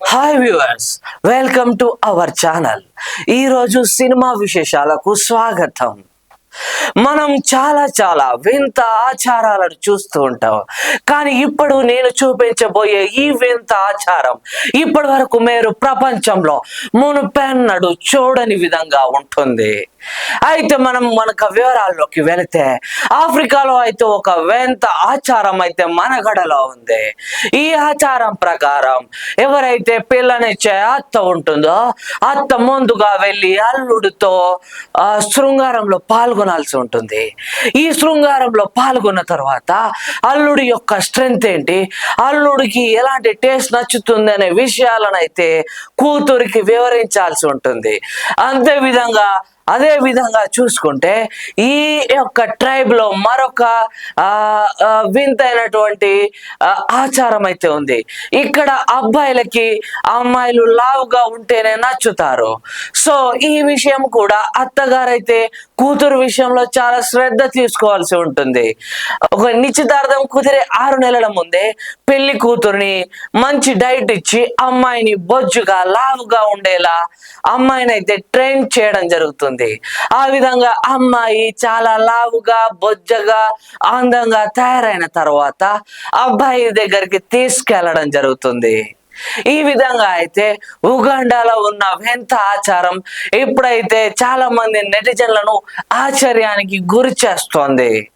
Hi viewers welcome to our channel ఈరోజు cinema విశేషాలకు స్వాగతం. మనం చాలా చాలా వింత ఆచారాలను చూస్తూ ఉంటాం. కానీ ఇప్పుడు నేను చూపించబోయే ఈ వింత ఆచారం ఇప్పటి వరకు మీరు ప్రపంచంలో మునుపెన్నడు చూడని విధంగా ఉంటుంది. అయితే మనం మనకు వివరాల్లోకి వెళితే ఆఫ్రికాలో అయితే ఒక వింత ఆచారం అయితే మనగడలో ఉంది. ఈ ఆచారం ప్రకారం ఎవరైతే పిల్లనిచ్చే అత్త ఉంటుందో అత్త ముందుగా వెళ్ళి అల్లుడితో ఆ, శృంగారంలో పాల్గొనాల్సి ఉంటుంది. ఈ శృంగారంలో పాల్గొన్న తర్వాత అల్లుడి యొక్క స్ట్రెంగ్త్ ఏంటి? అల్లుడికి ఎలాంటి టేస్ట్ నచ్చుతుంది అనే విషయాలను అయితే కూతురికి వివరించాల్సి ఉంటుంది. అంతే విధంగా అదే విధంగా చూసుకుంటే ఈ యొక్క ట్రైబ్లో మరొక ఆ, వింతైనటువంటి ఆచారం అయితే ఉంది. ఇక్కడ అబ్బాయిలకి అమ్మాయిలు లావుగా ఉంటేనే నచ్చుతారు. సో ఈ విషయం కూడా అత్తగారైతే కూతురు విషయంలో చాలా శ్రద్ధ తీసుకోవాల్సి ఉంటుంది. ఒక నిశ్చితార్థం కుదిరే ఆరు నెలల ముందే పెళ్ళి కూతుర్ని మంచి డైట్ ఇచ్చి అమ్మాయిని బొజ్జుగా లావుగా ఉండేలా అమ్మాయిని అయితే ట్రైన్ చేయడం జరుగుతుంది. ఆ విధంగా అమ్మాయి చాలా లావుగా బొజ్జగా అందంగా తయారైన తర్వాత అబ్బాయి దగ్గరికి తీసుకెళ్ళడం జరుగుతుంది. ఈ విధంగా అయితే ఉగాండాలో ఉన్న వింత ఆచారం ఇప్పుడైతే చాలా మంది నెటిజన్లను ఆశ్చర్యానికి గురి చేస్తోంది.